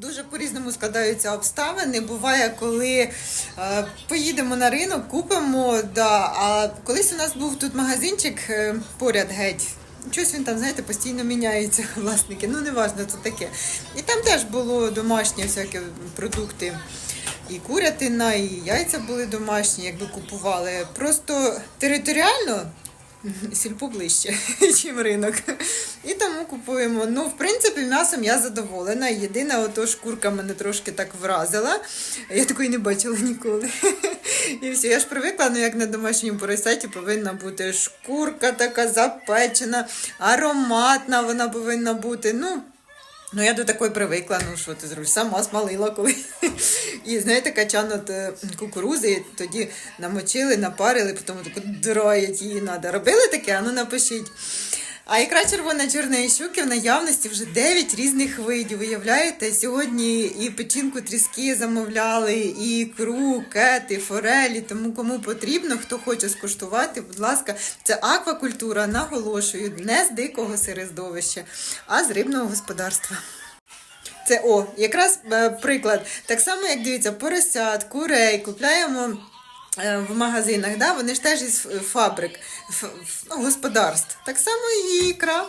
Дуже по-різному складаються обставини. Буває, коли е, поїдемо на ринок, купимо. Да, а колись у нас був тут магазинчик е, поряд геть. Щось він там, знаєте, постійно міняється власники. Ну, не важно, це таке. І там теж було домашні всякі продукти. І курятина, і яйця були домашні, якби купували. Просто територіально сільпо ближче, ніж ринок. І тому купуємо. Ну, в принципі, м'ясом я задоволена. Єдине, ото шкурка мене трошки так вразила. Я такої не бачила ніколи. І все, я ж привикла, ну як на домашньому поросяті повинна бути шкурка така запечена, ароматна вона повинна бути. Ну, Ну, я до такої привикла, ну що ти зробиш, сама смалила коли. І знаєте, качан от е, кукурузи, тоді намочили, напарили, потім таку дроять її треба. Робили таке? А ну напишіть. А ікра червона чорної щуки в наявності вже 9 різних видів. Виявляєте, сьогодні і печінку тріски замовляли, і ікру, кети, форелі. Тому кому потрібно, хто хоче скуштувати, будь ласка, це аквакультура, наголошую, не з дикого середовища, а з рибного господарства. Це о, якраз е, приклад. Так само, як дивіться, поросят, курей купляємо в магазинах, да? вони ж теж із фабрик, ну, господарств. Так само і ікра.